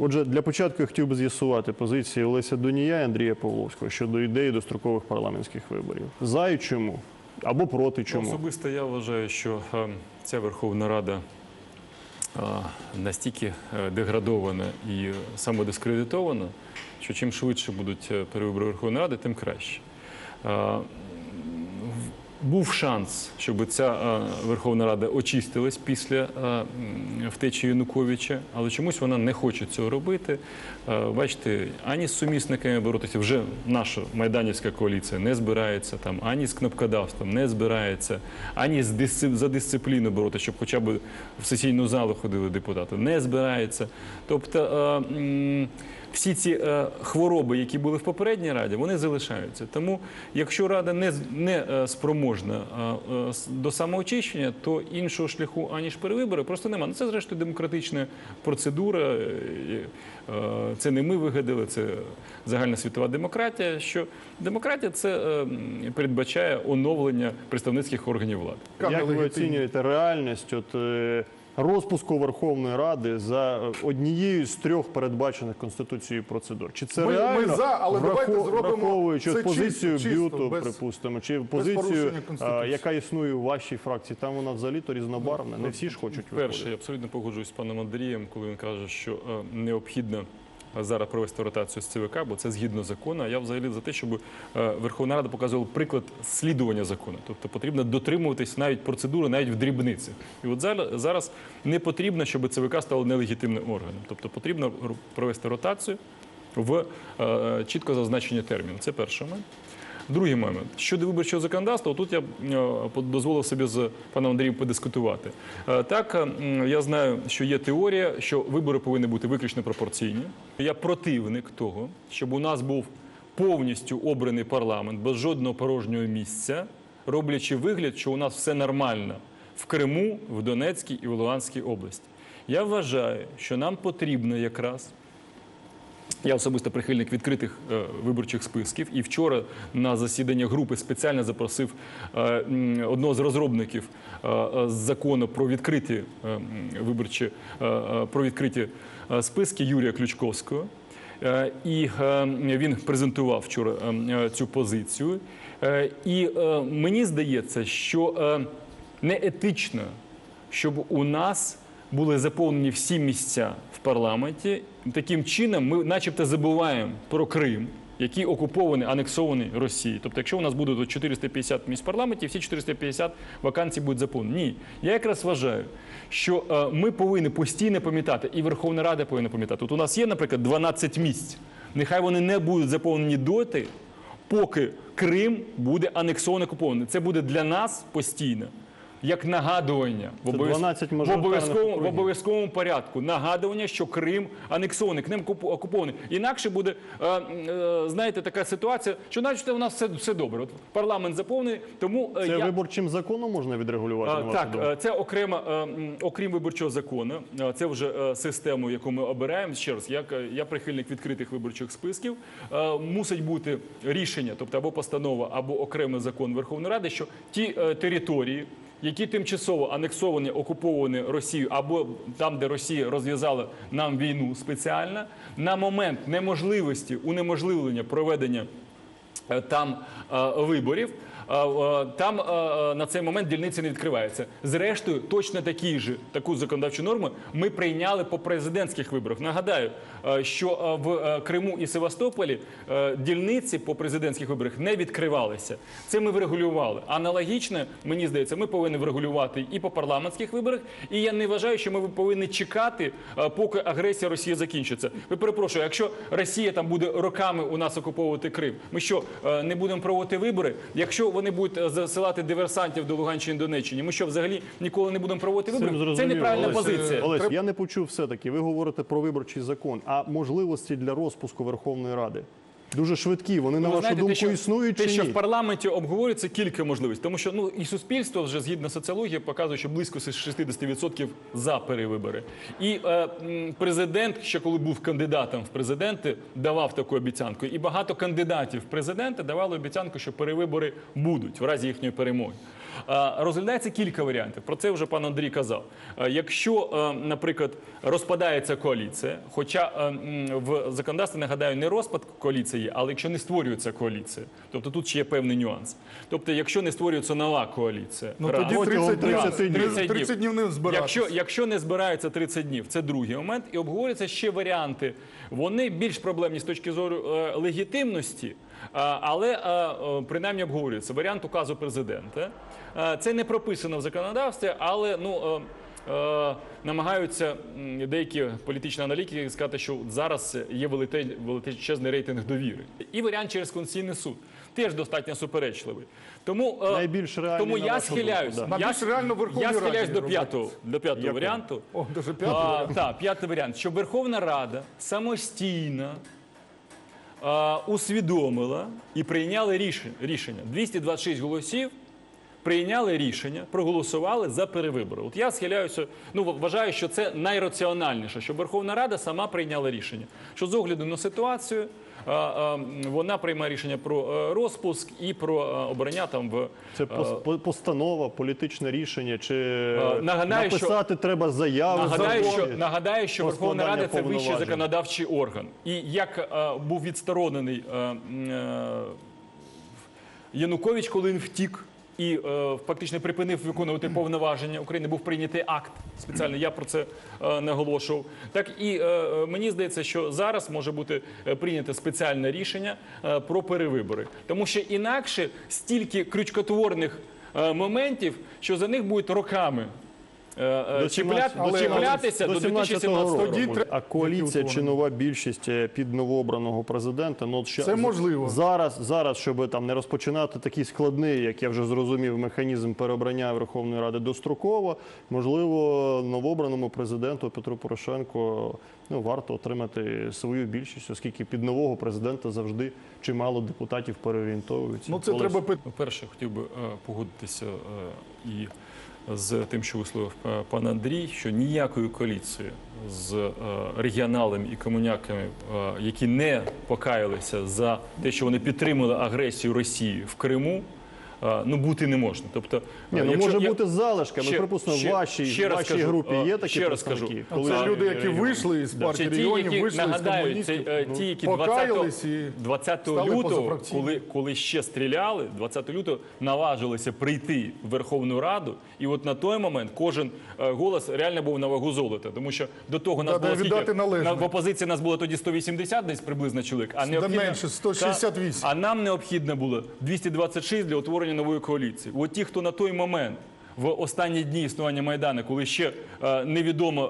Отже, для початку я хотів би з'ясувати позиції Олеся Донія і Андрія Павловського щодо ідеї дострокових парламентських виборів. За і чому? Або проти чому? Особисто я вважаю, що е, ця Верховна Рада е, настільки е, деградована і самодискредитована, що чим швидше будуть перевибори Верховної Ради, тим краще. Був шанс, щоб ця е, Верховна Рада очистилась після е, втечі Януковича, але чомусь вона не хоче цього робити. Е, Бачите, ані з сумісниками боротися, вже наша майданівська коаліція не збирається там, ані з кнопкодавством не збирається, ані з дисци- за дисципліну боротися, щоб хоча б в сесійну залу ходили депутати, не збирається. Тобто всі ці е, хвороби, які були в попередній раді, вони залишаються. Тому, якщо рада не, з- не е, спроможна е, е, до самоочищення, то іншого шляху аніж перевибори просто немає. Ну, це зрештою демократична процедура. е, е, Це не ми вигадали, це загальна світова демократія. Що демократія це е, передбачає оновлення представницьких органів влади. Як ви оцінюєте реальність от, е, розпуску Верховної Ради за е, однією з трьох передбачених Конституцією процедур? Чи це Ми- ми за, але давайте врахов- зробимо враховуючи це позицію чисто, б'юту, без- припустимо, чи позицію, а, яка існує у вашій фракції? Там вона взагалі-то різнобарвна. Не всі ж хочуть Перше, виходити. я абсолютно погоджуюсь з паном Андрієм, коли він каже, що е, необхідно е, зараз провести ротацію з ЦВК, бо це згідно закону. А я взагалі за те, щоб е, Верховна Рада показувала приклад слідування закону. Тобто потрібно дотримуватись навіть процедури, навіть в дрібниці. І от зараз, не потрібно, щоб ЦВК стало нелегітимним органом. Тобто потрібно провести ротацію в е, чітко зазначені терміну. Це перший момент. Другий момент щодо виборчого законодавства, тут я е, дозволив собі з паном Андрієм подискутувати. Е, Так, я знаю, що є теорія, що вибори повинні бути виключно пропорційні. Я противник того, щоб у нас був повністю обраний парламент без жодного порожнього місця, роблячи вигляд, що у нас все нормально в Криму, в Донецькій і в Луганській області. Я вважаю, що нам потрібно якраз я особисто прихильник відкритих е, виборчих списків. І вчора на засідання групи спеціально запросив е, одного з розробників е, закону про відкриті виборчі про відкриті списки Юрія Ключковського. І він презентував вчора цю позицію. І мені здається, що неетично, щоб у нас були заповнені всі місця в парламенті. Таким чином, ми, начебто, забуваємо про Крим, який окупований, анексований Росією. Тобто, якщо у нас буде 450 місць в парламенті, всі 450 вакансій будуть заповнені. Ні, я якраз вважаю, що е, ми повинні постійно пам'ятати, і Верховна Рада повинна пам'ятати. От у нас є, наприклад, 12 місць. Нехай вони не будуть заповнені доти, поки Крим буде анексований окупований. Це буде для нас постійно. Як нагадування в, Це обов'яз- 12 в, обов'язковому, обов'язковому порядку нагадування, що Крим анексований, Крим окуп- окупований. Інакше буде, е, е, знаєте, така ситуація, що начебто у нас все, все добре. От парламент заповнений, тому е, Це я... виборчим законом можна відрегулювати? на вашу Так, е, це окремо, е, окрім виборчого закону, е, це вже е, систему, яку ми обираємо. Ще раз, як е, я прихильник відкритих виборчих списків. Е, Мусить бути рішення, тобто або постанова, або окремий закон Верховної Ради, що ті е, території. Які тимчасово анексовані, окуповані Росією, або там, де Росія розв'язала нам війну спеціально, на момент неможливості унеможливлення проведення там е, виборів. е, е, Там е, е, на цей момент дільниці не відкриваються. Зрештою, точно такі ж таку законодавчу норму ми прийняли по президентських виборах. Нагадаю, е, що е, в е, Криму і Севастополі е, дільниці по президентських виборах не відкривалися. Це ми врегулювали. Аналогічно, мені здається, ми повинні врегулювати і по парламентських виборах. І я не вважаю, що ми повинні чекати, е, поки агресія Росії закінчиться. Ви перепрошую, якщо Росія там буде роками у нас окуповувати Крим, ми що е, не будемо проводити вибори? Якщо вони будуть е, засилати диверсантів до Луганщини і Донеччини, ми що взагалі ніколи не будемо проводити вибори? Це неправильна Олесь, позиція. Олесь, я не почув все-таки. Ви говорите про виборчий закон, а можливості для розпуску Верховної Ради дуже швидкі. Вони, на Ви вашу знаєте, думку, те, що, існують те, чи що ні? в парламенті обговорюється кілька можливостей, тому що ну і суспільство вже згідно соціології показує, що близько 60% за перевибори. І е, м, президент, ще коли був кандидатом в президенти, давав таку обіцянку. І багато кандидатів в президенти давали обіцянку, що перевибори будуть в разі їхньої перемоги. Е, Розглядається кілька варіантів. Про це вже пан Андрій казав. Е, Якщо, е, наприклад, розпадається коаліція, хоча в законодавстві нагадаю, не розпад коаліції, є, але якщо не створюється коаліція, тобто тут ще є певний нюанс. Тобто, якщо не створюється нова коаліція, Ну раз. тоді Протягом 30 днів, 30 днів. 30 30 днів не збиратися. Якщо, якщо не збираються 30 днів, це другий момент, і обговорюються ще варіанти. Вони більш проблемні з точки зору легітимності, але принаймні обговорюються. Варіант указу президента. Це не прописано в законодавстві, але ну. Намагаються деякі політичні аналітики сказати, що зараз є величезний рейтинг довіри. І варіант через Конституційний суд теж достатньо суперечливий. Тому, Найбільш реальний, тому на я схиляюсь, да. я, схиляюсь до п'ятого, до п'ятого варіанту. О, п'ятий варіант. так, п'ятий варіант, щоб Верховна Рада самостійно усвідомила і прийняла рішення. рішення. 226 голосів прийняли рішення, проголосували за перевибори. От я схиляюся, ну вважаю, що це найраціональніше, щоб Верховна Рада сама прийняла рішення. Що з огляду на ситуацію вона приймає рішення про е, розпуск і про е, обрання там в Це постанова, політичне рішення, чи Е, нагадаю, що- написати треба заяву. Нагадаю, що нагадаю, що Верховна Рада це вищий законодавчий орган. І як е, був відсторонений е, е, Янукович, коли він втік і е, фактично припинив виконувати повноваження України, був прийнятий акт спеціальний. Я про це е, наголошував. Так і е, мені здається, що зараз може бути прийнято спеціальне рішення про перевибори, тому що інакше стільки крючкотворних моментів, що за них будуть роками. Е, е, До чіпля- 17 чіплятися до до 17 2017 року. А коаліція чи нова більшість е, під новообраного президента, ну ще Це можливо. зараз, зараз, щоб там не розпочинати такий складний, як я вже зрозумів, механізм переобрання Верховної Ради достроково. Можливо, новообраному президенту Петру Порошенко ну варто отримати свою більшість, оскільки під нового президента завжди чимало депутатів переорієнтовуються. Ну це Олесь. треба пит... По-перше, хотів би е, погодитися і з тим, що висловив е, пан Андрій, що ніякої коаліції з е, регіоналами і комуняками, е, які не покаялися за те, що вони підтримали агресію Росії в Криму, ну бути не можна. Тобто, Ні, е, ну якщо може я- бути з залишками. Ще- Припустимо, в ще- вашій, ще раз вашій кажу, групі е, є такі ще раз представники? кажу. Це люди, які вийшли з партії регіонів, які вийшли з нагадаю, це, комуністів, е, ну, ті, які покаялись 20, 20 лютого, коли, коли ще стріляли, 20 лютого наважилися прийти в Верховну Раду, і от на той момент кожен е, голос реально був на вагу золота, тому що до того нас було скільки? належне. На- в опозиції нас було тоді 180 десь приблизно чоловік, а необхідно менше, 168. Та- а нам необхідно було 226 для утворення нової коаліції. От ті, хто на той момент. В останні дні існування Майдану, коли ще е, невідомо,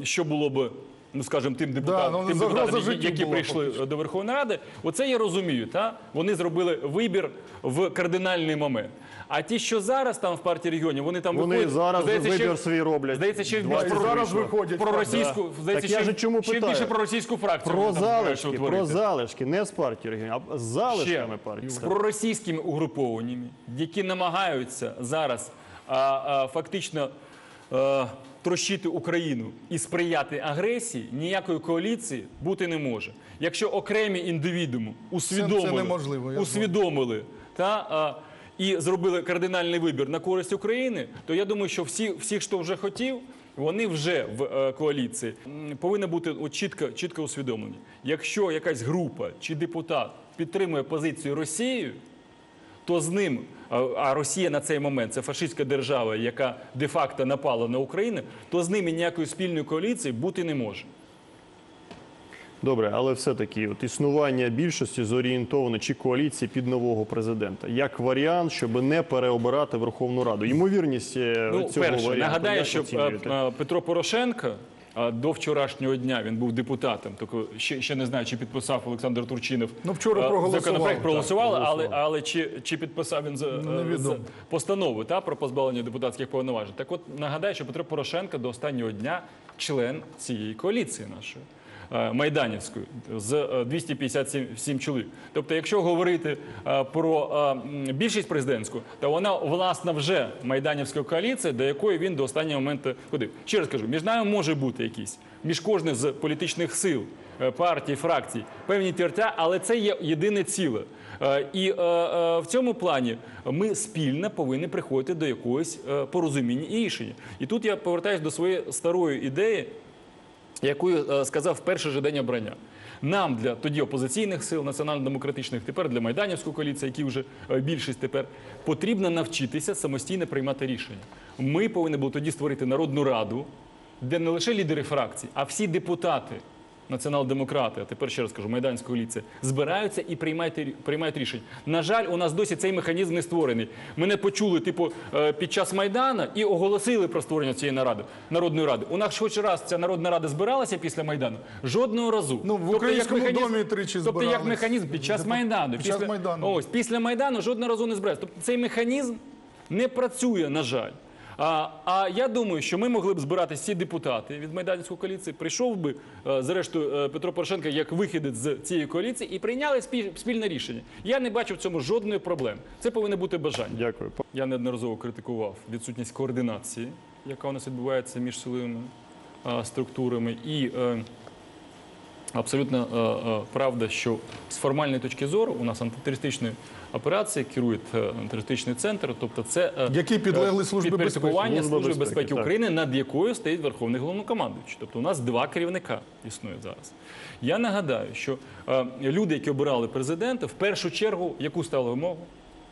е, е, що було би, ну скажімо, тим депутатам, ну, тим депутатам, які прийшли фактично. до Верховної Ради, оце я розумію. Та? Вони зробили вибір в кардинальний момент. А ті, що зараз там в партії регіонів, вони там Вони виходять, зараз здається, вибір ще- свій роблять. Здається, ще більш про, зараз виходять. про російську, Да. здається, Так я ще, ж чому ще питаю? більше про російську фракцію. Про вони там залишки, про залишки, не з партії регіонів, а з залишками партії. з проросійськими угрупованнями, які намагаються зараз а, а, фактично а, трощити Україну і сприяти агресії, ніякої коаліції бути не може. Якщо окремі індивідуми усвідомили, це неможливо, я усвідомили та, а, і зробили кардинальний вибір на користь України, то я думаю, що всі, всі хто вже хотів, вони вже в е, коаліції повинні бути от, чітко, чітко усвідомлені. Якщо якась група чи депутат підтримує позицію Росії, то з ним, а- Росія на цей момент це фашистська держава, яка де-факто напала на Україну, то з ними ніякої спільної коаліції бути не може. Добре, але все-таки от існування більшості зорієнтовано чи коаліції під нового президента як варіант, щоб не переобирати Верховну Раду. Ймовірність е, Ну, цього перше, варіанту. нагадаю, що оцінюєте? е, е, Петро Порошенко до вчорашнього дня він був депутатом. Тільки ще, ще не знаю, чи підписав Олександр Турчинов. Ну, вчора проголосував, Законопроект так, проголосували, але, але чи, чи підписав він за, за постанову та, про позбавлення депутатських повноважень. Так от нагадаю, що Петро Порошенко до останнього дня член цієї коаліції нашої. Е, майданівською з е, 257 чоловік. Тобто, якщо говорити е, про е, більшість президентську, то вона власна вже майданівська коаліція, до якої він до останнього моменту ходив. Ще раз кажу, між нами може бути якісь між кожним з політичних сил, е, партій, фракцій, певні тертя, але це є єдине ціле. Е, І е, е, в цьому плані ми спільно повинні приходити до якогось е, порозуміння і рішення. І тут я повертаюся до своєї старої ідеї, яку е, сказав в перший же день обрання. Нам для тоді опозиційних сил, національно-демократичних, тепер для майданівської коаліції, які вже е, більшість тепер, потрібно навчитися самостійно приймати рішення. Ми повинні були тоді створити народну раду, де не лише лідери фракцій, а всі депутати. Націонал-демократи, а тепер ще раз кажу, Майданська коаліція, збираються і приймають, приймають рішення. На жаль, у нас досі цей механізм не створений. Ми не почули, типу, е, під час Майдана і оголосили про створення цієї наради, народної ради. У нас хоч раз ця народна рада збиралася після Майдану? Жодного разу. Ну, в Українському домі тричі Тобто як механізм під час Майдану. під час після, Майдану. Ось, після Майдану жодного разу не збирається. Тобто цей механізм не працює, на жаль. А, а я думаю, що ми могли б збирати всі депутати від Майданської коаліції. Прийшов би, е, зрештою, е, Петро Порошенко як вихідець з цієї коаліції і прийняли спіль- спільне рішення. Я не бачу в цьому жодної проблеми. Це повинно бути бажання. Дякую. Я неодноразово критикував відсутність координації, яка у нас відбувається між силовими структурами. І е, абсолютно е, е, правда, що з формальної точки зору у нас антитерористичною операцією керує е, антитерористичний центр, тобто це е, Який підлеглий е, Службі підпорядкування безпеки. Служби безпеки, безпеки. України, над якою стоїть Верховний головнокомандуючий. Тобто у нас два керівника існує зараз. Я нагадаю, що е, люди, які обирали президента, в першу чергу яку ставили вимогу?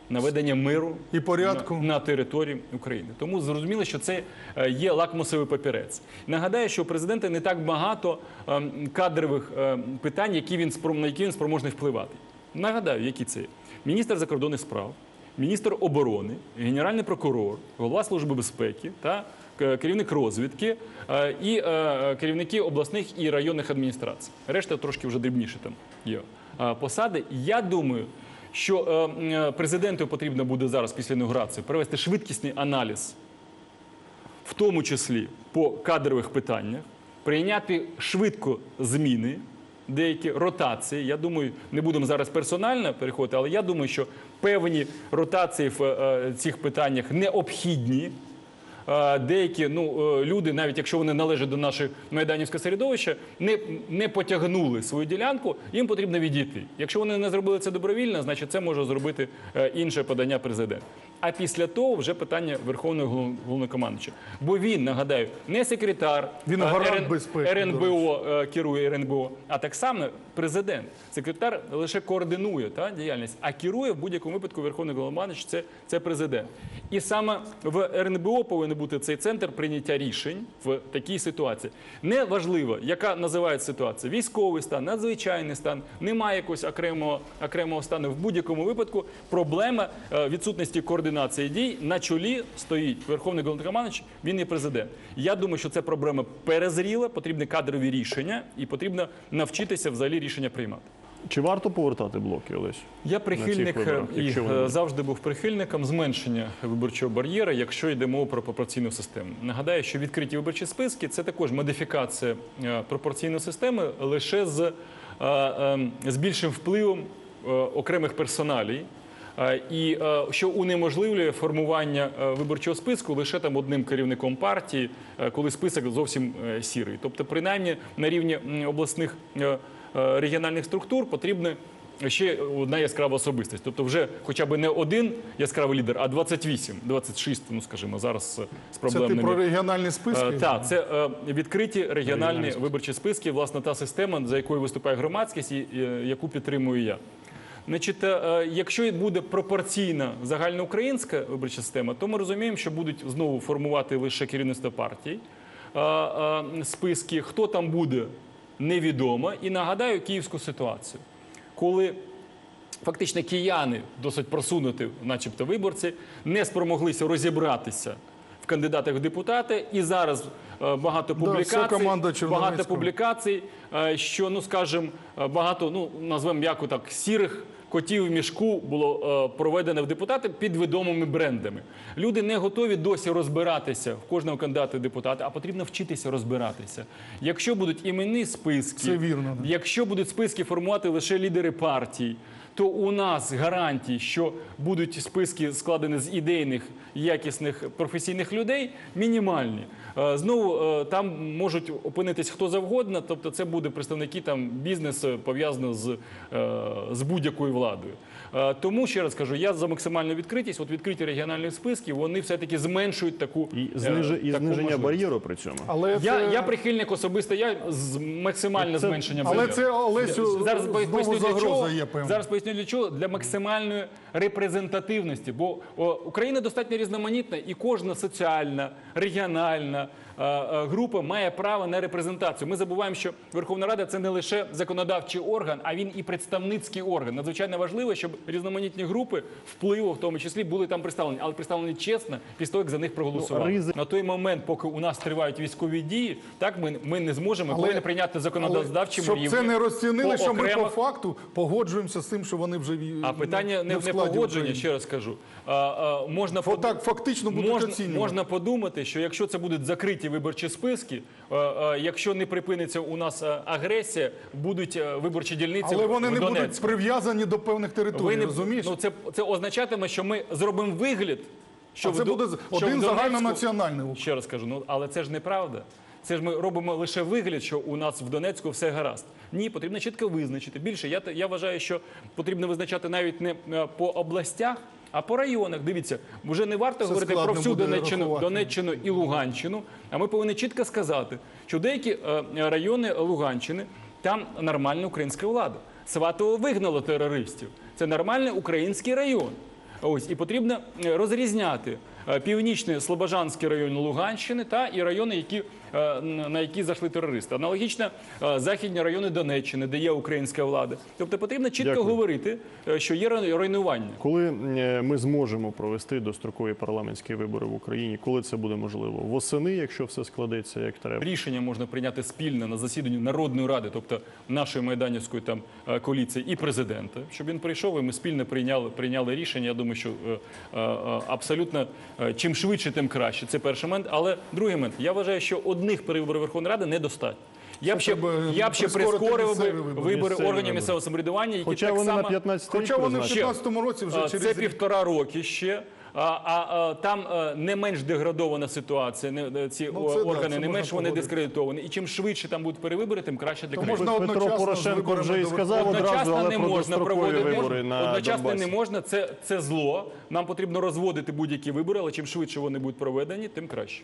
Наведення миру І порядку. на, на території України. Тому зрозуміло, що це е, є лакмусовий папірець. Нагадаю, що у президента не так багато ем, кадрових ем, питань, які він на які він спроможний впливати. Нагадаю, які це є. міністр закордонних справ, міністр оборони, генеральний прокурор, голова служби безпеки та е, керівник розвідки е, і е, керівники обласних і районних адміністрацій. Решта трошки вже дрібніше там є е, посади. Я думаю, що е, е, президенту потрібно буде зараз після інаугурації провести швидкісний аналіз, в тому числі по кадрових питаннях, прийняти швидко зміни, деякі ротації. Я думаю, не будемо зараз персонально переходити, але я думаю, що певні ротації в е, цих питаннях необхідні. Е, Деякі ну, е, люди, навіть якщо вони належать до нашого майданівського середовища, не, не потягнули свою ділянку, їм потрібно відійти. Якщо вони не зробили це добровільно, значить це може зробити е, інше подання президента. А після того вже питання Верховного голов- головнокомандуюча. Бо він, нагадаю, не секретар Він РН- безпеки, РНБО е, керує РНБО, а так само президент. Секретар лише координує та, діяльність, а керує в будь-якому випадку Верховний головнокомандуючий – це, це президент. І саме в РНБО повинен бути цей центр прийняття рішень в такій ситуації. Не важливо, яка називається ситуація: військовий стан, надзвичайний стан, немає якогось окремого, окремого стану. В будь-якому випадку проблема е, відсутності координації дій на чолі стоїть Верховний головнокомандуючий, він є президент. Я думаю, що ця проблема перезріла, потрібні кадрові рішення і потрібно навчитися взагалі рішення приймати. Чи варто повертати блоки, Олесь? Я прихильник виборах, е, і вони е, завжди був прихильником зменшення виборчого бар'єра, якщо йде мова про пропорційну систему. Нагадаю, що відкриті виборчі списки це також модифікація е, пропорційної системи лише з, е, е, з більшим впливом е, окремих персоналій. Е, І е, що унеможливлює формування е, виборчого списку лише там одним керівником партії, коли список зовсім сірий. Тобто, принаймні на рівні обласних регіональних структур потрібно ще одна яскрава особистість. Тобто, вже хоча б не один яскравий лідер, а 28, 26, ну скажімо, зараз з Це ти про регіональні списки? Так, це відкриті регіональні виборчі списки, власне, та система, за якою виступає громадськість і яку підтримую я. Значить, е, якщо буде пропорційна загальноукраїнська виборча система, то ми розуміємо, що будуть знову формувати лише керівництво партій е, е, списки. Хто там буде, невідомо. І нагадаю київську ситуацію, коли фактично кияни, досить просунуті, начебто виборці, не спромоглися розібратися в кандидатах в депутати, і зараз е, багато публікацій, команда Черновецького. багато публікацій, е, що ну скажімо, е, багато, ну назвемо м'яко так, сірих котів в мішку було е, проведено в депутати під відомими брендами. Люди не готові досі розбиратися в кожного кандидата в депутати, а потрібно вчитися розбиратися. Якщо будуть іменні списки, Це вірно, якщо будуть списки формувати лише лідери партій, то у нас гарантії, що будуть списки складені з ідейних, якісних професійних людей, мінімальні. Е, Знову е, там можуть опинитись хто завгодно, тобто це буде представники там бізнесу пов'язано з, е, з будь-якою владою. Тому ще раз кажу, я за максимальну відкритість. От відкриті регіональні списки вони все-таки зменшують таку І, зниж... і таку зниження можливість. бар'єру при цьому. Але Я, це, я прихильник особисто, я з максимальне Це- зменшення але це Олесю Зараз знову поясню для загроза чого. є. Зараз поясню для чого для максимальної репрезентативності. Бо о, Україна достатньо різноманітна, і кожна соціальна, регіональна е, е, група має право на репрезентацію. Ми забуваємо, що Верховна Рада це не лише законодавчий орган, а він і представницький орган. Надзвичайно важливо, щоб різноманітні групи впливу, в тому числі, були там представлені, але представлені чесно після того, як за них проголосували. Ну, На той момент, поки у нас тривають військові дії, так ми, ми не зможемо. Але- повинні прийняти законодавчим щоб рівні. це не розцінили, що ми по факту погоджуємося з тим, що вони вже А питання не, не погодження, ще раз кажу. А, а, можна Фо- под- так фактично будуть можна, можна подумати, що якщо це будуть закриті виборчі списки, а, а, якщо не припиниться у нас агресія, будуть виборчі дільниці Але вони в не будуть прив'язані до певних територій, не- розумієш? Ну, це, це означатиме, що ми зробимо вигляд, що А це в буде що один загальнонаціональний. Ще раз кажу, ну але це ж неправда. Це ж ми робимо лише вигляд, що у нас в Донецьку все гаразд. Ні, потрібно чітко визначити. Більше я, я вважаю, що потрібно визначати навіть не е, по областях, а по районах. Дивіться, вже не варто говорити про всю Донеччину. Донеччину і Луганщину. А ми повинні чітко сказати, що деякі е, райони Луганщини там нормальна українська влада. Сватово вигнало терористів. Це нормальний український район. Ось і потрібно е, розрізняти північний Слобожанський район Луганщини та і райони, які, е, на які зайшли терористи. Аналогічно е, західні райони Донеччини, де є українська влада. Тобто потрібно чітко Дякую. говорити, е, що є руй- руйнування. Коли е, ми зможемо провести дострокові парламентські вибори в Україні, коли це буде можливо? Восени, якщо все складеться як треба. Рішення можна прийняти спільно на засіданні Народної ради, тобто нашої майданівської там е, коаліції і президента, щоб він прийшов і ми спільно прийняли, прийняли рішення. Я думаю, що е, е, е, абсолютно е, чим швидше, тим краще. Це перший момент. Але другий момент, я вважаю, що одних перевиборів Верховної Ради недостатньо. Я б ще я б ще прискорив би вибори. органів місцевого самоврядування, які Хоча так само на 15 Хоча вони в 15-му році вже а, через Це півтора роки ще. А, а там е, не менш деградована ситуація. Не, е, ці Ну, це органи не менш вони дискредитовані. І чим швидше там будуть перевибори, тим краще для країни. Петро Порошенко вже і сказав одразу, Одночасно але не про можна дострокові проводити вибори на одночасно не можна. Це, це зло. Нам потрібно розводити будь-які вибори, але чим швидше вони будуть проведені, тим краще.